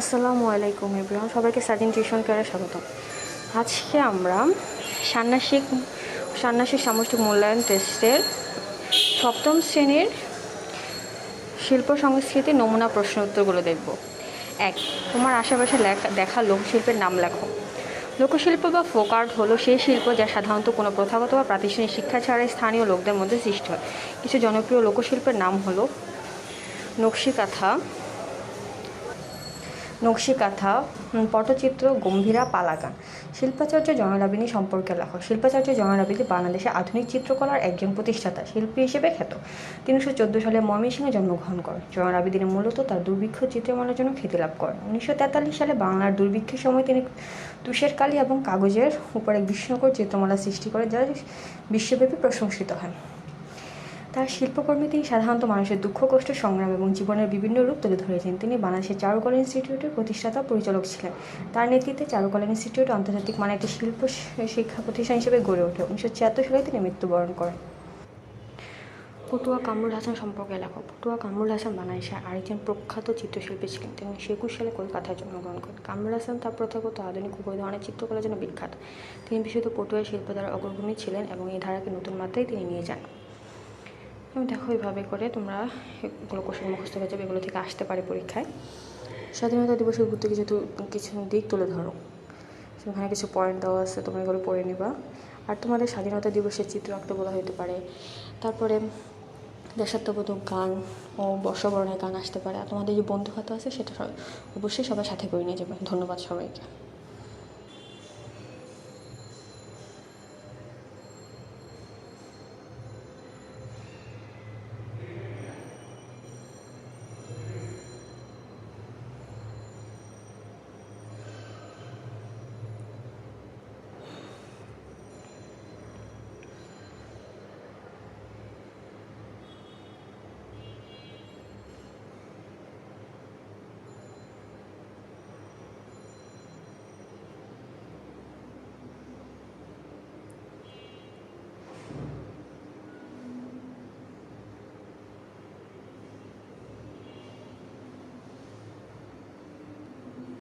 আসসালামু আলাইকুম এভরিওয়ান, সবাইকে সাজিন টিউশন কেয়ারে স্বাগত। আজকে আমরা ষান্মাসিক ষান্মাসিক সামষ্টিক মূল্যায়ন টেস্টের সপ্তম শ্রেণির শিল্প সংস্কৃতির নমুনা প্রশ্ন উত্তরগুলো দেখব। এক, তোমার আশেপাশে দেখা লোকশিল্পের নাম লেখো। লোকশিল্প বা ফোক আর্ট হলো সেই শিল্প যা সাধারণত কোনো প্রথাগত বা প্রাতিষ্ঠানিক শিক্ষা ছাড়াই স্থানীয় লোকদের মধ্যে সৃষ্টি হয়। কিছু জনপ্রিয় লোকশিল্পের নাম হলো নকশিকাঁথা নকশিকাঁথা পটচিত্র, গম্ভীরা, পালাগান। শিল্পাচার্য জয়লাবিনী সম্পর্কে লেখো। শিল্পাচার্য জয়লাবিনী বাংলাদেশে আধুনিক চিত্রকলার একজন প্রতিষ্ঠাতা, শিল্পী হিসেবে খ্যাত। তিনশো চোদ্দ সালে ময়মনসিংহে জন্মগ্রহণ করেন। জয়লাবিদিনী মূলত তার দুর্ভিক্ষ চিত্রমালার জন্য খ্যাতি লাভ করেন। উনিশশো তেতাল্লিশ সালে বাংলার দুর্ভিক্ষের সময় তিনি তুষের কালি এবং কাগজের উপর বিস্ময়কর চিত্রমালা সৃষ্টি করে যা বিশ্বব্যাপী প্রশংসিত হয় তার শিল্পকর্মে তিনি সাধারণত মানুষের দুঃখ, কষ্ট, সংগ্রাম এবং জীবনের বিভিন্ন রূপ তুলে ধরেছেন। তিনি বাংলাদেশের চারুকলা ইনস্টিটিউটের প্রতিষ্ঠাতা পরিচালক ছিলেন। তার নেতৃত্বে চারুকলা ইনস্টিটিউট আন্তর্জাতিক মানের একটি শিল্প শিক্ষা প্রতিষ্ঠান হিসেবে গড়ে ওঠে। উনিশশো ছিয়াত্তর সালে তিনি মৃত্যুবরণ করেন। পটুয়া কামরুল হাসান সম্পর্কে লেখক পটুয়া কামরুল হাসান বাংলাদেশের আরেকজন প্রখ্যাত চিত্রশিল্পী ছিলেন। তিনি একুশ সালে কলকাতায় জন্মগ্রহণ করেন। কামরুল হাসান তার প্রথাগত আধুনিক উভয় ধরনের চিত্রকলার জন্য বিখ্যাত। তিনি বিশেষত পটুয়া শিল্প দ্বারা অগ্রগণী ছিলেন এবং এই ধারাকে নতুন মাত্রায় তিনি নিয়ে যান। এবং দেখো এইভাবে করে তোমরা এগুলো কোশ্চেন মুখস্থ হয়ে যাবে, এগুলো থেকে আসতে পারে পরীক্ষায়। স্বাধীনতা দিবসের ঘুরতে কিছু কিছু দিক তুলে ধরো, সেখানে কিছু পয়েন্ট দেওয়া আছে, তোমরা এগুলো পড়ে নিবা। আর তোমাদের স্বাধীনতা দিবসের চিত্র আঁকতে বলা হতে পারে। তারপরে দেশাত্মবোধক গান ও বর্ষবরণের গান আসতে পারে। আর তোমাদের যে বন্ধু আছে, সেটা অবশ্যই সবার সাথে করে নিয়ে যাবে। ধন্যবাদ সবাইকে।